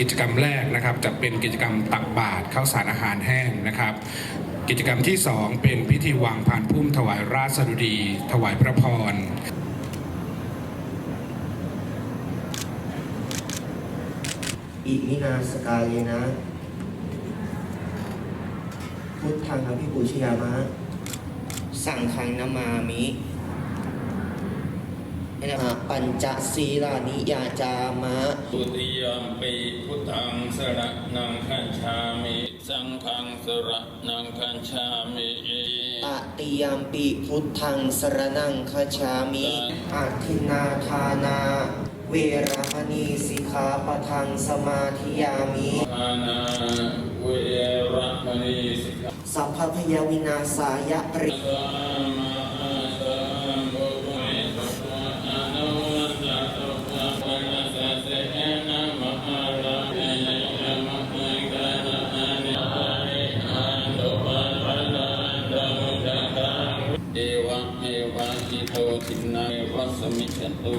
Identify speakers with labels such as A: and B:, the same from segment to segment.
A: กิจกรรมแรกนะครับ จะเป็นกิจกรรมตักบาตรข้าวสารอาหารแห้งนะครับ กิจกรรมที่สองเป็นพิธีวางพานพุ่มถวายราชสดุดี ถวายพระพร
B: อิมินาสกาเลนะพุทธังอภิปูชยามะ สั่งขังนามามิ นะปัญจศีลานิยาจามะ
C: ตุติยมปีพุทธังสระนังคัญชามิสังฆังสระนังคัญชามิ
B: ตติยมปิพุทธังสรนังคาชามิอาทินนาทานาเวรมณีสิกขาปะทังสมาธิยามิ
C: ทานาเวระมณีสิกขา
B: สัพพพยวินาสายะปริ
C: สมิจตุ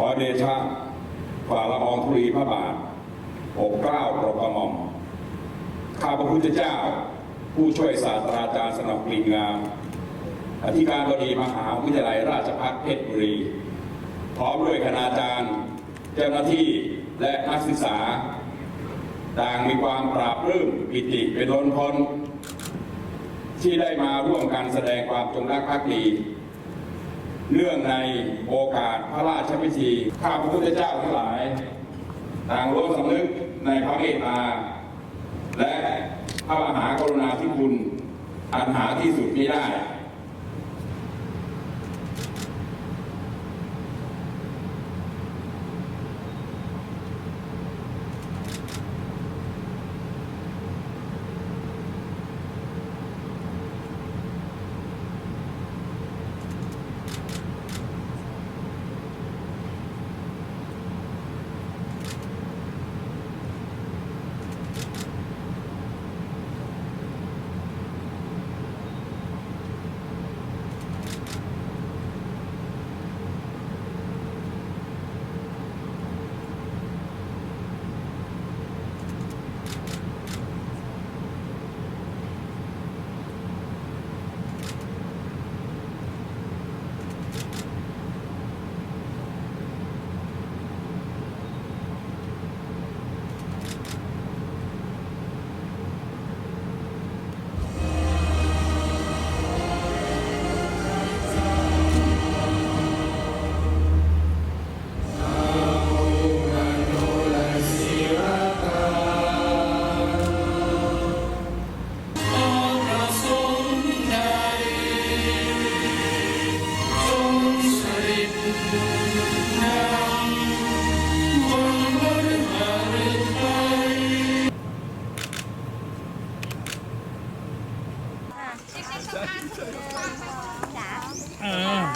D: ขอเดชะฝ่าละอองธุลีพระบาทปกเกล้าโปรดกระหม่อมข้าพระพุทธเจ้า ผู้ช่วยศาสตราจารย์สนับกลิ่นงาม อธิการบดีมหาวิทยาลัยราชภัฏเพชรบุรี พร้อมด้วยคณาจารย์ เจ้าหน้าที่และนักศึกษา ต่างมีความปราบรื่มปิติเป็นล้นพ้นที่ได้มาร่วมกันแสดงความจงรักภักดี เรื่องในโอกาสพระราชพิธีข้าพระพุทธเจ้าทั้งหลายต่างร่วมสำนึกในพระเมตตา และพระมหากรุณาธิคุณ อันหาที่สุดมิได้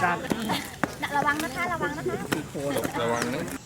E: ระวังนะคะ
F: ระวังนะ
E: คะ ระวังนะ